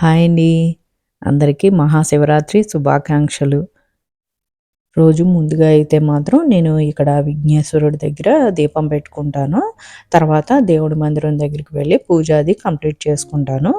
Hi అండి. అందరికీ మహాశివరాత్రి శుభాకాంక్షలు. రోజు ముందుగా అయితే మాత్రం నేను ఇక్కడ విఘ్నేశ్వరుడి దగ్గర దీపం పెట్టుకుంటాను. తర్వాత దేవుడి మందిరం దగ్గరికి వెళ్ళి పూజ అది కంప్లీట్ చేసుకుంటాను.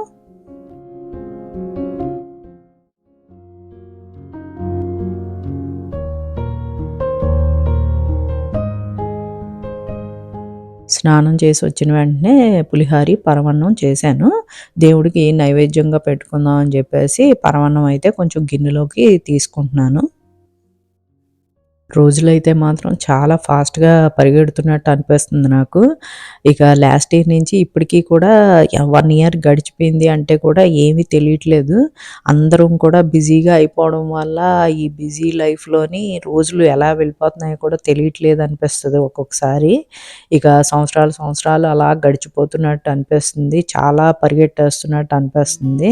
స్నానం చేసి వచ్చిన వెంటనే పులిహారి పరవన్నం చేశాను. దేవుడికి నైవేద్యంగా పెట్టుకుందాం అని చెప్పేసి పరవన్నం అయితే కొంచెం గిన్నెలోకి తీసుకుంటున్నాను. రోజులైతే మాత్రం చాలా ఫాస్ట్‌గా పరిగెడుతున్నట్టు అనిపిస్తుంది నాకు. ఇక లాస్ట్ ఇయర్ నుంచి ఇప్పటికీ కూడా వన్ ఇయర్ గడిచిపోయింది అంటే కూడా ఏమీ తెలియట్లేదు. అందరం కూడా బిజీగా అయిపోవడం వల్ల ఈ బిజీ లైఫ్‌లోని రోజులు ఎలా వెళ్ళిపోతున్నాయో కూడా తెలియట్లేదు అనిపిస్తుంది ఒక్కొక్కసారి. ఇక సంవత్సరాలు, సంవత్సరాలు అలా గడిచిపోతున్నట్టు అనిపిస్తుంది. చాలా పరిగెట్టేస్తున్నట్టు అనిపిస్తుంది.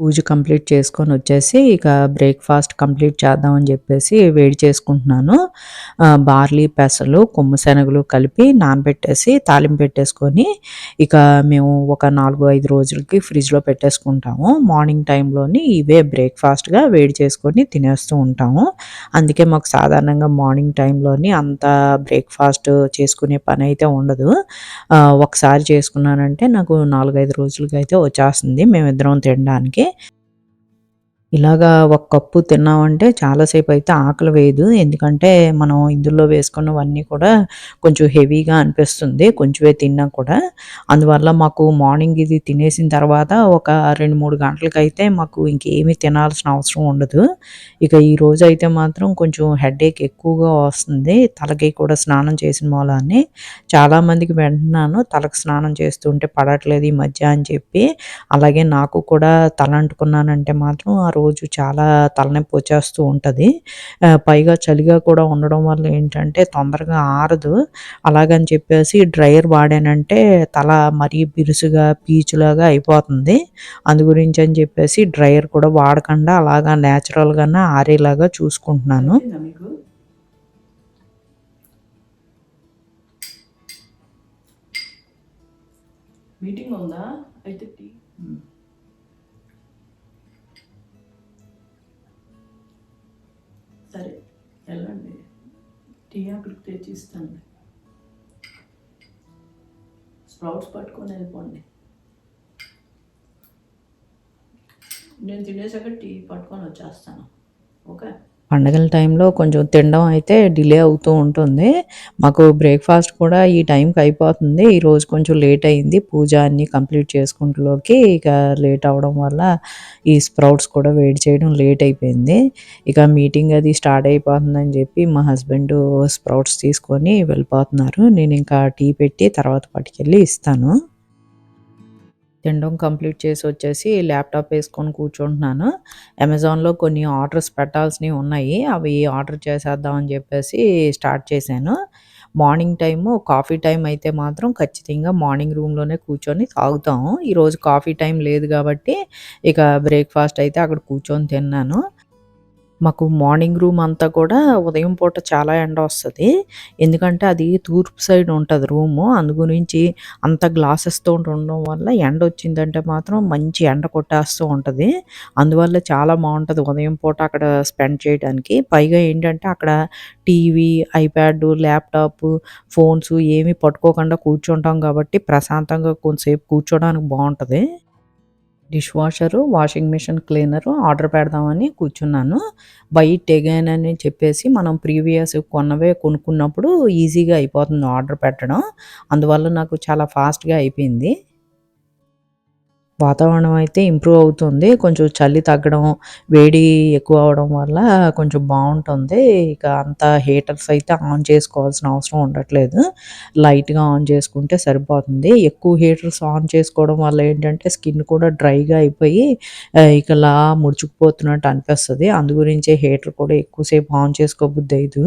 పూజ కంప్లీట్ చేసుకొని వచ్చేసి ఇక బ్రేక్ఫాస్ట్ కంప్లీట్ చేద్దామని చెప్పేసి వేడి చేసుకుంటున్నాను. బార్లీ పెసలు కొమ్ము శనగలు కలిపి నానబెట్టేసి తాలింపు పెట్టేసుకొని ఇక మేము ఒక నాలుగు ఐదు రోజులకి ఫ్రిడ్జ్లో పెట్టేసుకుంటాము. మార్నింగ్ టైంలోని ఇవే బ్రేక్ఫాస్ట్గా వేడి చేసుకొని తినేస్తూ ఉంటాము. అందుకే మాకు సాధారణంగా మార్నింగ్ టైంలోని అంత బ్రేక్ఫాస్ట్ చేసుకునే పని అయితే ఉండదు. ఒకసారి చేసుకున్నానంటే నాకు నాలుగైదు రోజులకి అయితే వచ్చేస్తుంది. మేమిద్దరం తినడానికి. ఇలాగా ఒక కప్పు తిన్నామంటే చాలాసేపు అయితే ఆకలి వేయదు. ఎందుకంటే మనం ఇందులో వేసుకున్నవన్నీ కూడా కొంచెం హెవీగా అనిపిస్తుంది కొంచెమే తిన్నా కూడా. అందువల్ల మాకు మార్నింగ్ ఇది తినేసిన తర్వాత ఒక రెండు మూడు గంటలకైతే మాకు ఇంకేమీ తినాల్సిన అవసరం ఉండదు. ఇక ఈ రోజు అయితే మాత్రం కొంచెం హెడేక్ ఎక్కువగా వస్తుంది. తలకి కూడా స్నానం చేసిన మూలాన్ని చాలామందికి వింటున్నాను. తలకు స్నానం చేస్తుంటే పడట్లేదు ఈ మధ్య అని చెప్పి. అలాగే నాకు కూడా తల అంటుకున్నానంటే మాత్రం ఆ రోజు చాలా తలనొప్పి వచ్చేస్తూ ఉంటుంది. పైగా చలిగా కూడా ఉండడం వల్ల ఏంటంటే తొందరగా ఆరదు. అలాగని చెప్పేసి డ్రైయర్ వాడానంటే తల మరీ బిరుసుగా పీచులాగా అయిపోతుంది. అందు గురించి అని చెప్పేసి డ్రైయర్ కూడా వాడకుండా అలాగా న్యాచురల్గానే ఆరేలాగా చూసుకుంటున్నాను. మీటింగ్ ఉందా? అయితే టీ అక్కడికి తెచ్చి ఇస్తాను స్ప్రౌట్స్ పట్టుకొని వెళ్ళిపోండి నేను తినేసాక టీ పట్టుకొని వచ్చేస్తాను ఓకే పండగల టైంలో కొంచెం తినడం అయితే డిలే అవుతూ ఉంటుంది. మాకు బ్రేక్ఫాస్ట్ కూడా ఈ టైంకి అయిపోతుంది. ఈరోజు కొంచెం లేట్ అయింది. పూజ అన్నీ కంప్లీట్ చేసుకుంటలోకి ఇక లేట్ అవడం వల్ల ఈ స్ప్రౌట్స్ కూడా వేడి చేయడం లేట్ అయిపోయింది. ఇక మీటింగ్ అది స్టార్ట్ అయిపోతుందని చెప్పి మా హస్బెండ్ స్ప్రౌట్స్ తీసుకొని వెళ్ళిపోతున్నారు. నేను ఇంకా టీ పెట్టి తర్వాత పట్టుకెళ్ళి ఇస్తాను. తినడం కంప్లీట్ చేసి వచ్చేసి ల్యాప్టాప్ వేసుకొని కూర్చుంటున్నాను. అమెజాన్లో కొన్ని ఆర్డర్స్ పెట్టాల్సినవి ఉన్నాయి. అవి ఆర్డర్ చేసేద్దాం అని చెప్పేసి స్టార్ట్ చేశాను. మార్నింగ్ టైము కాఫీ టైం అయితే మాత్రం ఖచ్చితంగా మార్నింగ్ రూమ్లోనే కూర్చొని తాగుతాము. ఈరోజు కాఫీ టైం లేదు కాబట్టి ఇక బ్రేక్ఫాస్ట్ అయితే అక్కడ కూర్చొని తిన్నాను. మాకు మార్నింగ్ రూమ్ అంతా కూడా ఉదయం పూట చాలా ఎండ వస్తుంది. ఎందుకంటే అది తూర్పు సైడ్ ఉంటుంది రూము. అందు గురించి అంత గ్లాసెస్తో ఉండడం వల్ల ఎండ వచ్చిందంటే మాత్రం మంచి ఎండ కొట్టేస్తూ ఉంటుంది. అందువల్ల చాలా బాగుంటుంది ఉదయం పూట అక్కడ స్పెండ్ చేయడానికి. పైగా ఏంటంటే అక్కడ టీవీ ఐప్యాడ్ ల్యాప్టాప్ ఫోన్స్ ఏమీ పట్టుకోకుండా కూర్చుంటాం కాబట్టి ప్రశాంతంగా కొంతసేపు కూర్చోడానికి బాగుంటుంది. Dish washer washing machine cleaner order పెడదామని కూర్చున్నాను. బయట అని చెప్పేసి మనం ప్రీవియస్ కొన్నవే కొనుక్కున్నప్పుడు ఈజీగా అయిపోతుంది ఆర్డర్ పెట్టడం. అందువల్ల నాకు చాలా ఫాస్ట్గా అయిపోయింది. వాతావరణం అయితే ఇంప్రూవ్ అవుతుంది. కొంచెం చలి తగ్గడం వేడి ఎక్కువ అవడం వల్ల కొంచెం బాగుంటుంది. ఇక అంత హీటర్స్ అయితే ఆన్ చేసుకోవాల్సిన అవసరం ఉండట్లేదు. లైట్గా ఆన్ చేసుకుంటే సరిపోతుంది. ఎక్కువ హీటర్స్ ఆన్ చేసుకోవడం వల్ల ఏంటంటే స్కిన్ కూడా డ్రైగా అయిపోయి ఇకలా ముడుచుకుపోతున్నట్టు అనిపిస్తుంది. అందు గురించి హీటర్ కూడా ఎక్కువసేపు ఆన్ చేసుకోబుద్ది అయితే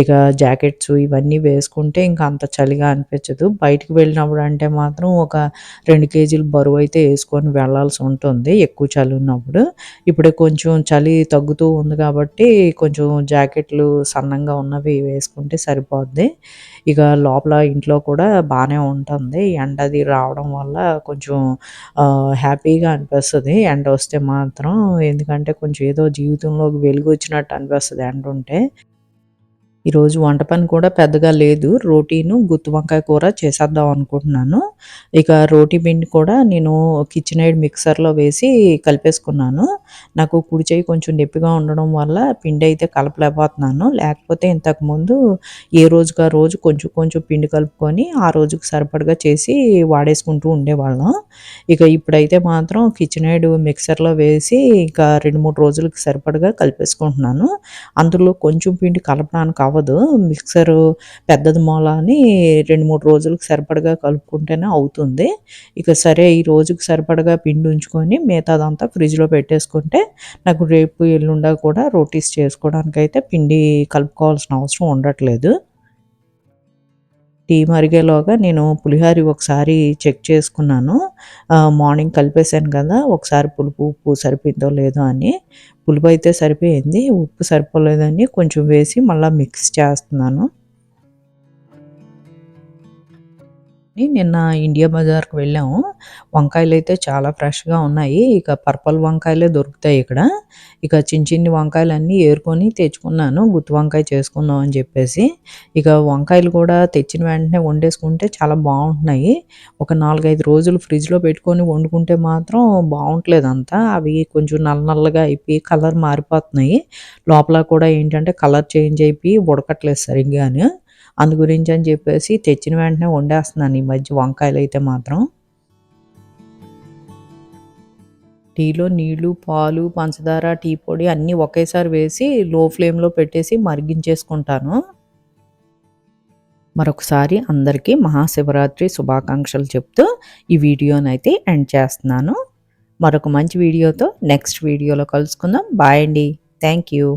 ఇక జాకెట్స్ ఇవన్నీ వేసుకుంటే ఇంకా అంత చలిగా అనిపించదు. బయటికి వెళ్ళినప్పుడు అంటే మాత్రం ఒక రెండు కేజీలు బరువు అయితే వేసుకొని వెళ్ళాల్సి ఉంటుంది. ఎక్కువ చలి ఉన్నప్పుడు. ఇప్పుడు కొంచెం చలి తగ్గుతూ ఉంది కాబట్టి కొంచెం జాకెట్లు సన్నంగా ఉన్నవి వేసుకుంటే సరిపోద్ది. ఇక లోపల ఇంట్లో కూడా బాగానే ఉంటుంది. ఎండ అది రావడం వల్ల కొంచెం హ్యాపీగా అనిపిస్తుంది. ఎండ వస్తే మాత్రం. ఎందుకంటే కొంచెం ఏదో జీవితంలోకి వెలుగు వచ్చినట్టు అనిపిస్తుంది ఎండ ఉంటే. ఈరోజు వంట పని కూడా పెద్దగా లేదు. రోటీను గుత్తి వంకాయ కూర చేసేద్దాం అనుకుంటున్నాను. ఇక రోటీ పిండి కూడా నేను కిచెన్ ఎయిడ్ మిక్సర్లో వేసి కలిపేసుకున్నాను. నాకు కుడి చేయి కొంచెం నొప్పిగా ఉండడం వల్ల పిండి అయితే కలపలేకపోతున్నాను. లేకపోతే ఇంతకుముందు ఏ రోజుగా రోజు కొంచెం కొంచెం పిండి కలుపుకొని ఆ రోజుకి సరిపడగా చేసి వాడేసుకుంటూ ఉండేవాళ్ళం. ఇక ఇప్పుడైతే మాత్రం కిచెన్ ఎయిడ్ మిక్సర్లో వేసి ఇంకా రెండు మూడు రోజులకి సరిపడగా కలిపేసుకుంటున్నాను. అందులో కొంచెం పిండి కలపడానికి అవ్వదు మిక్సర్ పెద్దది మూల అని రెండు మూడు రోజులకు సరిపడగా కలుపుకుంటేనే అవుతుంది. ఇక సరే ఈ రోజుకి సరిపడగా పిండి ఉంచుకొని మిగతాదంతా ఫ్రిడ్జ్లో పెట్టేసుకుంటే నాకు రేపు ఎల్లుండా కూడా రోటీస్ చేసుకోవడానికి అయితే పిండి కలుపుకోవాల్సిన అవసరం ఉండట్లేదు. టీ మరిగేలోగా నేను పులిహారి ఒకసారి చెక్ చేసుకున్నాను. మార్నింగ్ కలిపేశాను కదా ఒకసారి పులుపు ఉప్పు సరిపోయిందో లేదో అని. పులుపు అయితే సరిపోయింది. ఉప్పు సరిపోలేదని కొంచెం వేసి మళ్ళీ మిక్స్ చేస్తున్నాను. నిన్న ఇండియా బజార్కి వెళ్ళాము. వంకాయలు అయితే చాలా ఫ్రెష్గా ఉన్నాయి. ఇక పర్పల్ వంకాయలే దొరుకుతాయి ఇక్కడ. ఇక చిన్న చిన్ని వంకాయలన్నీ ఏరుకొని తెచ్చుకున్నాను. గుత్తి వంకాయ చేసుకుందాం అని చెప్పేసి. ఇక వంకాయలు కూడా తెచ్చిన వెంటనే వండేసుకుంటే చాలా బాగుంటున్నాయి. ఒక నాలుగైదు రోజులు ఫ్రిడ్జ్లో పెట్టుకొని వండుకుంటే మాత్రం బాగుంటలేదు అంతా. అవి కొంచెం నల్ల నల్లగా అయిపోయి కలర్ మారిపోతున్నాయి. లోపల కూడా ఏంటంటే కలర్ చేంజ్ అయిపోయి ఉడకట్లేదు సరిగ్గాను. అందు గురించి అని చెప్పేసి తెచ్చిన వెంటనే వండేస్తున్నాను ఈ మధ్య వంకాయలు అయితే మాత్రం. టీలో నీళ్ళు పాలు పంచదార టీ పొడి అన్నీ ఒకేసారి వేసి లో ఫ్లేమ్లో పెట్టేసి మరిగించేసుకుంటాను. మరొకసారి అందరికీ మహాశివరాత్రి శుభాకాంక్షలు చెప్తూ ఈ వీడియోనైతే ఎండ్ చేస్తున్నాను. మరొక మంచి వీడియోతో నెక్స్ట్ వీడియోలో కలుసుకుందాం. బాయ్ అండి. Thank you.